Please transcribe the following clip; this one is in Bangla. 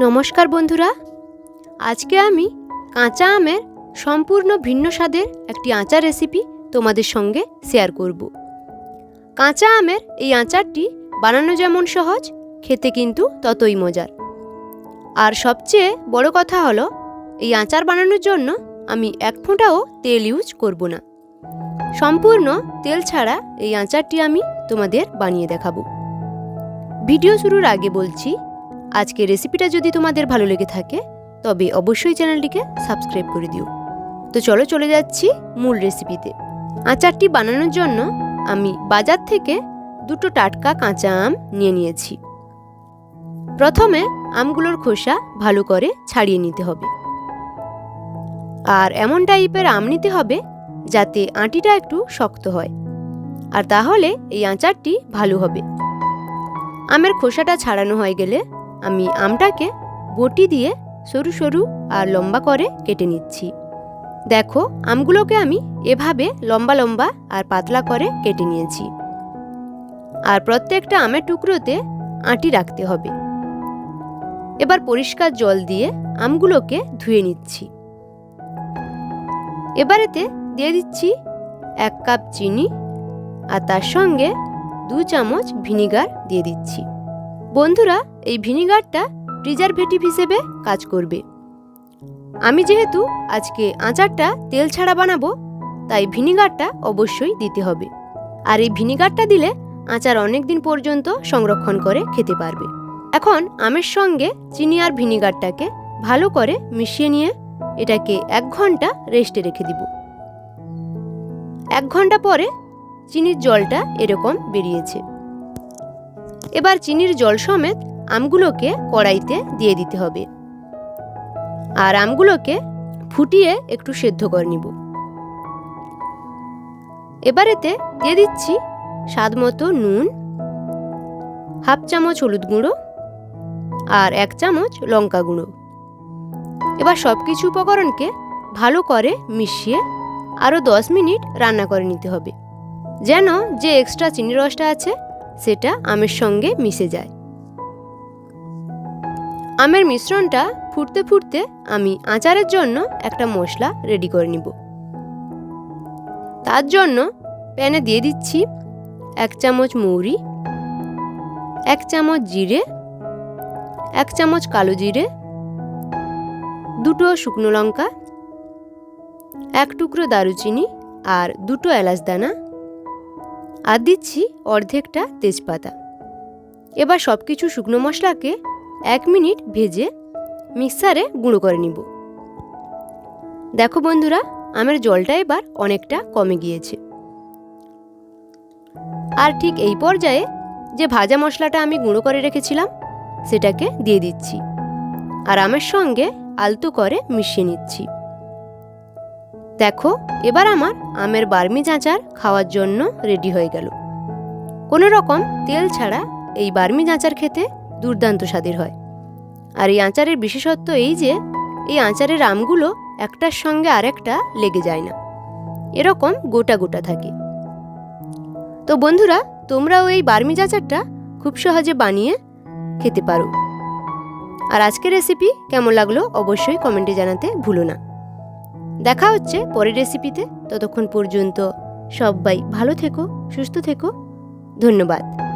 নমস্কার বন্ধুরা। আজকে আমি কাঁচা আমের সম্পূর্ণ ভিন্ন স্বাদের একটি আচার রেসিপি তোমাদের সঙ্গে শেয়ার করব। কাঁচা আমের এই আচারটি বানানো যেমন সহজ, খেতে কিন্তু ততই মজার। আর সবচেয়ে বড় কথা হলো, এই আচার বানানোর জন্য আমি এক ফোঁটাও তেল ইউজ করব না। সম্পূর্ণ তেল ছাড়া এই আচারটি আমি তোমাদের বানিয়ে দেখাবো। ভিডিও শুরুর আগে বলছি আজকে রেসিপিটা যদি তোমাদের ভালো লেগে থাকে, তবে অবশ্যই চ্যানেলটিকে সাবস্ক্রাইব করে দিও। তো চলো চলে যাচ্ছি মূল রেসিপিতে। আচারটি বানানোর জন্য আমি বাজার থেকে দুটো টাটকা কাঁচা আম নিয়ে নিয়েছি। প্রথমে আমগুলোর খোসা ভালো করে ছাড়িয়ে নিতে হবে। আর এমন টাইপের আম নিতে হবে যাতে আঁটিটা একটু শক্ত হয়। আর তাহলে এই আচারটি ভালো হবে। আমের খোসাটা ছাড়ানো হয়ে গেলে আমি আমটাকে বটি দিয়ে সরু সরু আর লম্বা করে কেটে নিচ্ছি। দেখো, আমগুলোকে আমি এভাবে লম্বা লম্বা আর পাতলা করে কেটে নিয়েছি। আর প্রত্যেকটা আমের টুকরোতে আঁটি রাখতে হবে। এবার পরিষ্কার জল দিয়ে আমগুলোকে ধুয়ে নিচ্ছি। এবারেতে দিয়ে দিচ্ছি এক কাপ চিনি আর তার সঙ্গে দু চামচ ভিনিগার দিয়ে দিচ্ছি। বন্ধুরা এই ভিনিগারটা প্রিজারভেটিভ হিসেবে কাজ করবে। আমি যেহেতু আজকে আচারটা তেল ছাড়া বানাবো, তাই ভিনিগারটা অবশ্যই দিতে হবে। আর এই ভিনিগারটা দিলে আচার অনেক দিন পর্যন্ত সংরক্ষণ করে খেতে পারবে। এখন আমের সঙ্গে চিনি আর ভিনিগারটাকে ভালো করে মিশিয়ে নিয়ে এটাকে এক ঘণ্টা রেস্টে রেখে দিব। এক ঘণ্টা পরে চিনির জলটা এরকম বেরিয়েছে। এবার চিনির জল সমেত আমগুলোকে কড়াইতে দিয়ে দিতে হবে। আর আমগুলোকে ফুটিয়ে একটু সেদ্ধ করে নিব। এবারেতে দিয়ে দিচ্ছি স্বাদ মতো নুন, হাফ চামচ হলুদ গুঁড়ো আর এক চামচ লঙ্কা গুঁড়ো। এবার সব কিছু উপকরণকে ভালো করে মিশিয়ে আরও দশ মিনিট রান্না করে নিতে হবে। যেন যে এক্সট্রা চিনি রসটা আছে, সেটা আমের সঙ্গে মিশে যায়। আমের মিশ্রণটা ফুটতে ফুটতে আমি আচারের জন্য একটা মশলা রেডি করে নিব। তার জন্য প্যানে দিয়ে দিচ্ছি এক চামচ মৌরি, এক চামচ জিরে, এক চামচ কালো জিরে, দুটো শুকনো লঙ্কা, এক টুকরো দারুচিনি আর দুটো এলাচ দানা আর দিচ্ছি অর্ধেকটা তেজপাতা। এবার সব কিছু শুকনো মশলাকে এক মিনিট ভেজে মিক্সারে গুঁড়ো করে নিব। দেখো বন্ধুরা, আমের জলটা এবার অনেকটা কমে গিয়েছে। আর ঠিক এই পর্যায়ে যে ভাজা মশলাটা আমি গুঁড়ো করে রেখেছিলাম, সেটাকে দিয়ে দিচ্ছি। আর আমের সঙ্গে আলতো করে মিশিয়ে নিচ্ছি। দেখো, এবার আমার আমের বার্মি চাঁচার খাওয়ার জন্য রেডি হয়ে গেল। কোনো রকম তেল ছাড়া এই বার্মি চাঁচার খেতে দুর্দান্ত স্বাদের হয়। আর এই আচারের বিশেষত্ব এই যে, এই আচারের আমগুলো একটার সঙ্গে আরেকটা লেগে যায় না। এরকম গোটা গোটা থাকে। তো বন্ধুরা, তোমরাও এই বার্মিজ আচারটা খুব সহজে বানিয়ে খেতে পারো। আর আজকের রেসিপি কেমন লাগল অবশ্যই কমেন্টে জানাতে ভুলো না। দেখা হচ্ছে পরের রেসিপিতে ততক্ষণ পর্যন্ত সবাই ভালো থেকো, সুস্থ থেকো। ধন্যবাদ।